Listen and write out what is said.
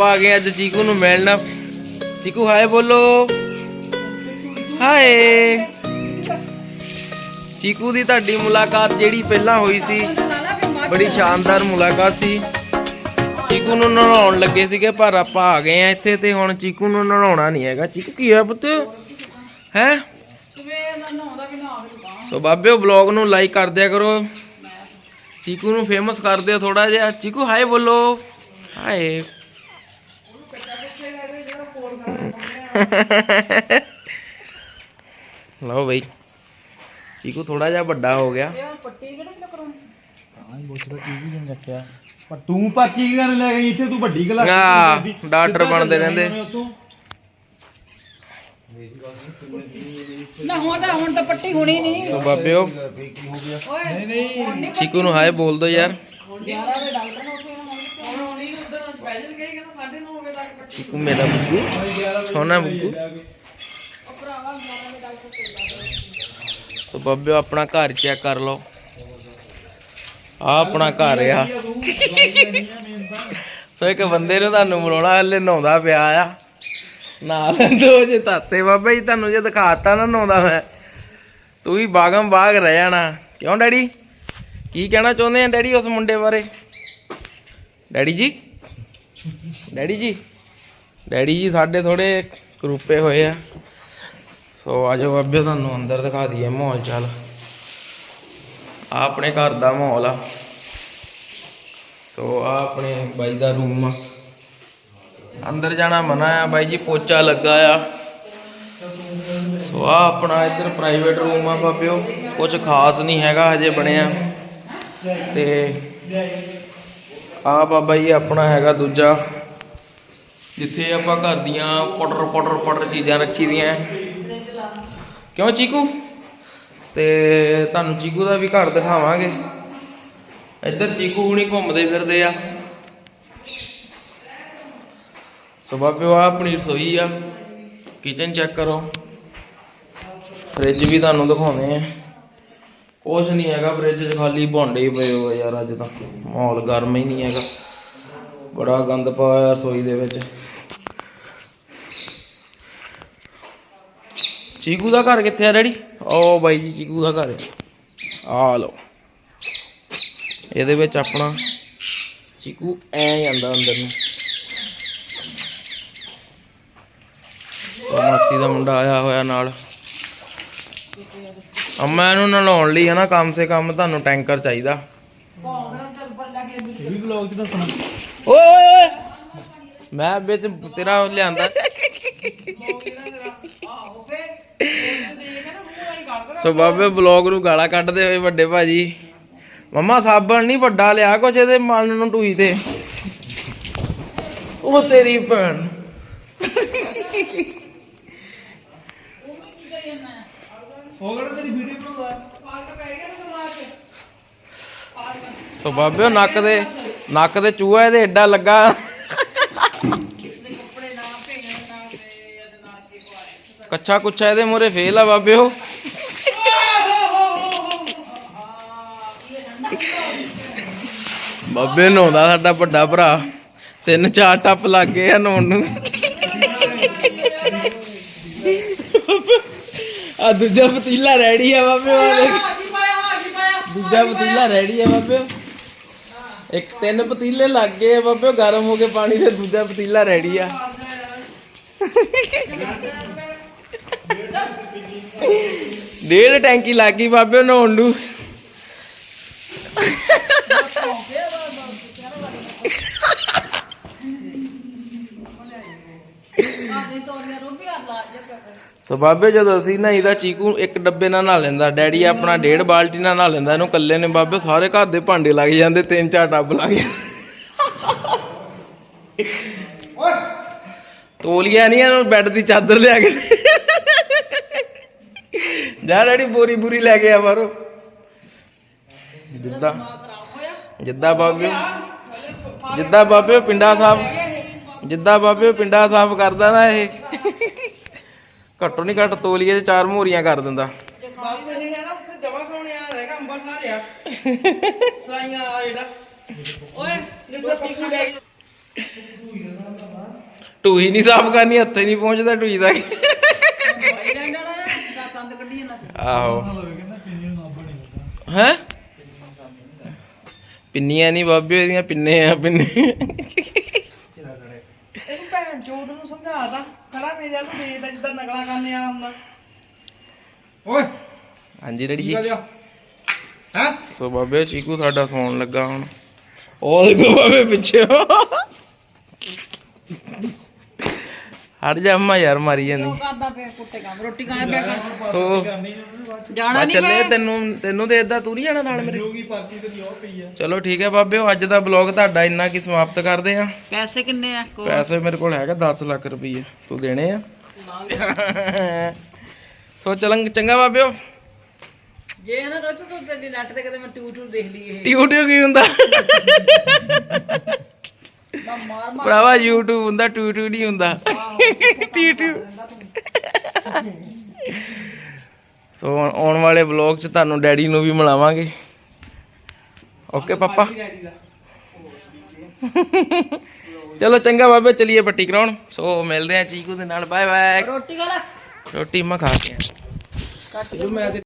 ਆਪਾਂ ਆ ਗਏ ਅੱਜ ਚੀਕੂ ਨੂੰ ਮਿਲਣਾ। ਚੀਕੂ, ਹਾਏ ਬੋਲੋ। ਹਾਏ। ਚੀਕੂ ਦੀ ਤੁਹਾਡੀ ਮੁਲਾਕਾਤ ਜਿਹੜੀ ਪਹਿਲਾਂ ਹੋਈ ਸੀ, ਬੜੀ ਸ਼ਾਨਦਾਰ ਮੁਲਾਕਾਤ ਸੀ। ਚੀਕੂ ਨੂੰ ਨਹਾਉਣ ਲੱਗੇ ਸੀਗੇ, ਪਰ ਆਪਾਂ ਆ ਗਏ ਆ ਇੱਥੇ ਤੇ ਹੁਣ ਚੀਕੂ ਨੂੰ ਨਹਾਉਣਾ ਨਹੀਂ ਹੈਗਾ। ਚੀਕੂ, ਕੀ ਹੈ ਪੁੱਤ? ਹੈ? ਸੋ ਬਾਬਿਓ ਬਲੌਗ ਨੂੰ ਲਾਈਕ ਕਰ ਦਿਆ ਕਰੋ। ਚੀਕੂ ਨੂੰ ਫੇਮਸ ਕਰ ਦਿਓ ਥੋੜਾ ਜਿਹਾ। ਚੀਕੂ, ਹਾਏ ਬੋਲੋ। ਹਾਏ। ਲਓ ਬਈ। ਚੀਕੂ ਥੋੜਾ ਜਿਹਾ ਵੱਡਾ ਹੋ ਗਿਆ। ਪਰ ਤੂੰ ਪਾਚੀ ਕੀ ਕਰਨ ਲੈ ਗਈ? ਇੱਥੇ ਤੂੰ ਵੱਡੀ ਗਲਾ ਆ ਡਾਕਟਰ ਬਣਦੇ ਰਹਿੰਦੇ। ਨਾ ਹੁਣ ਤਾਂ ਹੁਣ ਤਾਂ ਪੱਟੀ ਹੋਣੀ ਨਹੀਂ। ਸੋ ਬਾਬਿਓ। ਓਏ ਨਹੀਂ ਚੀਕੂ ਨੂੰ ਹਾਏ ਬੋਲ ਦੋ ਯਾਰ। 11 ਵਜੇ ਡਾਕਟਰ ਨੂੰ ਚੀਕੂ ਮੇਰਾ ਬੁੱਗੂ ਸੋਨਾ ਬੁੱਗੂ ਸੋ ਬਾਬਿਓ ਆਪਣਾ ਘਰ ਚੈੱਕ ਕਰ ਲਓ। ਆ ਆਪਣਾ ਘਰ ਆ। ਸੋ ਇੱਕ ਬੰਦੇ ਨੂੰ ਤੁਹਾਨੂੰ ਮਿਲਾਉਣਾ ਹਲੇ ਨਹਾਉਂਦਾ ਪਿਆ ਆ। ਨਾਲ ਦੋ ਜੇ ਤਾਤੇ ਬਾਬਾ ਜੀ ਤੁਹਾਨੂੰ ਜੇ ਦਿਖਾਤਾ ਨਾ ਨਹਾਉਂਦਾ ਮੈਂ। ਤੂੰ ਵੀ ਬਾਗਮ ਬਾਗ ਰਹਿ ਜਾਣਾ। ਕਿਉਂ ਡੈਡੀ? ਕੀ ਕਹਿਣਾ ਚਾਹੁੰਦੇ ਆ ਡੈਡੀ ਉਸ ਮੁੰਡੇ ਬਾਰੇ? ਡੈਡੀ ਜੀ? ਡੈਡੀ ਜੀ? ਡੈਡੀ ਜੀ ਸਾਡੇ ਥੋੜੇ ਕਰੂਪੇ ਹੋਏ ਆ। ਸੋ ਆਜੋ ਬਾਬੇ, ਤੁਹਾਨੂੰ ਅੰਦਰ ਦਿਖਾ ਦਈਏ ਮਾਹੌਲ ਚੱਲ। ਆ ਆਪਣੇ ਘਰ ਦਾ ਮਾਹੌਲ ਆ। ਸੋ ਆ ਆਪਣੇ ਬਾਈ ਦਾ ਰੂਮ ਆ। ਅੰਦਰ ਜਾਣਾ ਮਨਾ ਆ, ਬਾਈ ਜੀ ਪੋਚਾ ਲੱਗਾ ਆ। ਸੋ ਆ ਆਪਣਾ ਇੱਧਰ ਪ੍ਰਾਈਵੇਟ ਰੂਮ ਆ ਬਾਬਿਓ। ਕੁਝ ਖਾਸ ਨਹੀਂ ਹੈਗਾ ਹਜੇ ਬਣਿਆ। ਤੇ ਆ ਬਾਬਾ ਜੀ, ਆਪਣਾ ਹੈਗਾ ਦੂਜਾ। ਜਿੱਥੇ ਆਪਾਂ ਘਰ ਦੀਆਂ ਪਟਰ ਪਟਰ ਪਟਰ ਚੀਜ਼ਾਂ ਰੱਖੀ ਦੀਆਂ ਕਿਉਂ ਚੀਕੂ? ਤੇ ਤੁਹਾਨੂੰ ਚੀਕੂ ਦਾ ਵੀ ਘਰ ਦਿਖਾਵਾਂਗੇ। ਇੱਧਰ ਚੀਕੂ ਹੁਣੀ ਘੁੰਮਦੇ ਫਿਰਦੇ ਆ। ਸੋ ਬਾਬਿਓ ਆ ਆਪਣੀ ਰਸੋਈ ਆ। ਕਿਚਨ ਚੈੱਕ ਕਰੋ। ਫ੍ਰਿਜ ਵੀ ਤੁਹਾਨੂੰ ਦਿਖਾਉਂਦੇ ਆ। ਕੁਛ ਨਹੀਂ ਹੈਗਾ ਫ੍ਰਿਜ 'ਚ ਖਾਲੀ ਭਾਂਡੇ ਹੀ ਪਏ ਹੋਏ ਯਾਰ ਅੱਜ ਤਾਂ। ਮਾਹੌਲ ਗਰਮ ਹੀ ਨਹੀਂ ਹੈਗਾ। ਬੜਾ ਗੰਦ ਪਾਇਆ ਰਸੋਈ ਦੇ ਵਿੱਚ। ਚੀਕੂ ਦਾ ਘਰ ਕਿੱਥੇ ਆ ਡੈਡੀ? ਓ ਬਾਈ ਜੀ, ਚੀਕੂ ਦਾ ਘਰ ਆ। ਲਓ। ਇਹਦੇ ਵਿੱਚ ਆਪਣਾ ਚੀਕੂ ਐ ਜਾਂਦਾ ਅੰਦਰ ਨੂੰ। ਮਾਸੀ ਦਾ ਮੁੰਡਾ ਆਇਆ ਹੋਇਆ ਨਾਲ। ਅੰਮਾ ਇਹਨੂੰ ਨਲਾਉਣ ਲਈ ਹਨਾ ਕਮ ਸੇ ਕਮ ਤੁਹਾਨੂੰ ਟੈਂਕਰ ਚਾਹੀਦਾ। ਇਹ ਵੀ ਬਲੌਗ ਚ ਦੱਸਣਾ। ਓਏ ਓਏ ਓਏ! ਮੈਂ ਵਿੱਚ ਤੇਰਾ ਲਿਆਂਦਾ। ਸੋ ਬਾਬੇ ਬਲੌਗ ਨੂੰ ਗਾਲਾਂ ਕੱਢਦੇ ਹੋਏ ਵੱਡੇ ਭਾਜੀ। ਮੰਮਾ ਸਾਬਣ ਨਹੀਂ ਵੱਡਾ ਲਿਆ ਕੁਛ ਇਹਦੇ ਮਨ ਨੂੰ ਢੂਈ ਤੇ। ਉਹ ਤੇਰੀ ਭੈਣ। ਉਹ ਕਿਹੜਾ ਤੇਰੀ ਵੀਡੀਓ ਬਣਾਉਂਦਾ। ਸੋ ਬਾਬੇ ਨੱਕ ਦੇ ਨੱਕ ਦੇ ਚੂਹਾ ਇਹਦੇ ਏਡਾ ਲੱਗਾ। ਕੱਚਾ ਕੁੱਚਾ ਇਹਦੇ ਮੂਰੇ ਫੇਲ ਆ ਬਾਬੇ ਉਹ ਬਾਬੇ ਨਹਾਉਂਦਾ ਸਾਡਾ ਵੱਡਾ ਭਰਾ। ਤਿੰਨ ਚਾਰ ਟੱਪ ਲੱਗ ਗਏ ਆ ਨਹਾਉਣ ਨੂੰ। ਆ ਦੂਜਾ ਪਤੀਲਾ ਰੈਡੀ ਆ ਬਾਬੇ ਵਾਲੇ ਦੂਜਾ ਪਤੀਲਾ ਰੈਡੀ ਆ ਬਾਬੇ। ਇੱਕ ਤਿੰਨ ਪਤੀਲੇ ਲੱਗ ਗਏ ਆ ਬਾਬੇ ਗਰਮ ਹੋ ਕੇ ਪਾਣੀ ਤੇ ਦੂਜਾ ਪਤੀਲਾ ਰੈਡੀ ਆ। ਡੇਢ ਟੈਂਕੀ ਲੱਗ ਗਈ ਬਾਬੇ ਨਹਾਉਣ ਨੂੰ ਸੋ ਬਾਬੇ ਜਦੋਂ ਅਸੀਂ ਨਹਾਈ ਦਾ ਚੀਕੂ ਇੱਕ ਡੱਬੇ ਨਾਲ ਨਹਾ ਲੈਂਦਾ ਡੈਡੀ ਆਪਣਾ ਡੇਢ ਬਾਲਟੀ ਨਾਲ ਨਹਾ ਲੈਂਦਾ ਇਹਨੂੰ ਇਕੱਲੇ ਨੇ ਬਾਬੇ ਸਾਰੇ ਘਰ ਦੇ ਭਾਂਡੇ ਲੱਗ ਜਾਂਦੇ ਤਿੰਨ ਚਾਰ ਟੱਬ ਲੱਗ ਜਾਂਦੇ। ਤੋਲੀਆ ਨਹੀਂ ਇਹਨੂੰ ਬੈੱਡ ਦੀ ਚਾਦਰ ਲਿਆ ਕੇ। ਜਾ ਡੈਡੀ ਬੋਰੀ ਬੂਰੀ ਲੈ ਕੇ ਆ ਬਾਹਰੋਂ। ਜਿੱਦਾਂ ਜਿੱਦਾਂ ਬਾਬੇ ਜਿੱਦਾਂ ਬਾਬੇ ਪਿੰਡਾ ਸਾਹਿਬ ਜਿੱਦਾਂ ਬਾਬੇ ਪਿੰਡਾ ਸਾਫ਼ ਕਰਦਾ ਨਾ ਇਹ। ਘੱਟੋ ਨਹੀਂ ਘੱਟ ਤੋਲੀਏ 'ਚ ਚਾਰ ਮੋਰੀਆਂ ਕਰ ਦਿੰਦਾ। ਬਾਬੂ ਨੇ ਨਾ ਉੱਥੇ ਜਮਾ ਕਰਾਉਣੇ ਆ ਰਹੇਗਾ ਅੰਬਰਸਰ ਆ। ਸਲਾਈਆਂ ਆ ਜਿਹੜਾ। ਓਏ ਜਿੱਥੇ ਪੱਪੂ ਲੈ ਕੇ ਟੂਈ ਨਹੀਂ ਸਾਫ਼ ਕਰਨੀ ਹੱਥੇ ਨਹੀਂ ਪਹੁੰਚਦਾ ਟੂਈ ਦਾ ਭਾਈ ਲੈਂਦਾ ਨਾ ਦਾ ਕੰਦ ਕੱਢੀ ਜਾਂਦਾ ਆਹੋ। ਹੈ? ਪਿੰਨੀਆਂ ਨਹੀਂ ਬਾਬੇ ਇਹਦੀਆਂ ਪਿੰਨੇ ਆ ਪਿੰਨੇ। ਇਹਨੂੰ ਭੈਣ ਚੋਦ ਨੂੰ ਸਮਝਾਤਾ ਖੜਾ ਮੇਰੇ ਵੱਲ ਨੂੰ ਦੇਖਦਾ ਜਿੱਦਾਂ ਨਕਲਾ ਕਰਨੇ ਆ ਹੁੰਦਾ ਓਏ। ਹਾਂਜੀ ਡੈਡੀ ਕੀ ਜੀ? ਗੱਲ ਆ ਹੈ? ਸੋ ਬਾਬੇ ਚੀਕੂ ਸਾਡਾ ਸੌਣ ਲੱਗਾ ਹੁਣ। ਉਹ ਦੇਖੋ ਬਾਬੇ ਪਿੱਛੇ। ਹਟ ਜਾ ਅੰਮਾ ਯਾਰ ਮਾਰੀ ਜਾਂਦੀ। ਕਰਦਾ ਪਿਆ ਕੁੱਤੇ ਕੰਮ ਰੋਟੀ ਖਾਇਆ ਪਿਆ ਕਰ ਸੋ ਜਾਣਾ ਨਹੀਂ ਚੱਲੇ ਤੈਨੂੰ ਤੈਨੂੰ ਤੇ ਏਦਾਂ ਤੂੰ ਨਹੀਂ ਜਾਣਾ ਨਾਲ ਮੇਰੇ। ਜੋਗੀ ਪਰਚੀ ਤੇ ਲਿਓ ਪਈ ਆ। ਚਲੋ ਠੀਕ ਹੈ ਬਾਬੇ ਅੱਜ ਦਾ ਬਲੌਗ ਤੁਹਾਡਾ ਇੰਨਾ ਕੀ ਸਮਾਪਤ ਕਰਦੇ ਆ। ਪੈਸੇ ਕਿੰਨੇ ਆ? ਕੋਲ ਪੈਸੇ ਮੇਰੇ ਕੋਲ ਹੈਗਾ 10 ਲੱਖ ਰੁਪਏ ਤੂੰ ਦੇਣੇ ਆ। ਸੋ ਚਲੰਗ ਚੰਗਾ ਬਾਬਿਓ। ਜੇ ਨਾ ਰੋਚ ਤੂੰ ਤੇ ਨੈਟ ਤੇ ਕਦੇ ਮੈਂ ਟੂ ਟੂ ਦੇਖ ਲਈ ਇਹ। YouTube ਕੀ ਹੁੰਦਾ? ਮਾਰ ਮਾਰ ਭਰਾਵਾ YouTube ਹੁੰਦਾ ਟੂ ਟੂ ਨਹੀਂ ਹੁੰਦਾ। ਟੂ ਸੋ ਆਉਣ- ਵਾਲੇ ਬਲੌਗ 'ਚ ਤੁਹਾਨੂੰ ਡੈਡੀ ਨੂੰ ਵੀ ਮਿਲਾਵਾਂਗੇ। ਓਕੇ ਪਾਪਾ? ਚਲੋ ਚੰਗਾ ਬਾਬੇ ਚਲੀਏ ਪੱਟੀ ਕਰਾਉਣ। ਸੋ ਮਿਲਦੇ ਆ ਚੀਕੂ ਦੇ ਨਾਲ। ਬਾਏ ਬਾਏ ਰੋਟੀ ਖਾ ਲੈ। ਰੋਟੀ ਮੈਂ ਖਾ ਕੇ ਆਇਆ। ਕੱਟ ਜੋ ਮੈਂ ਤੇ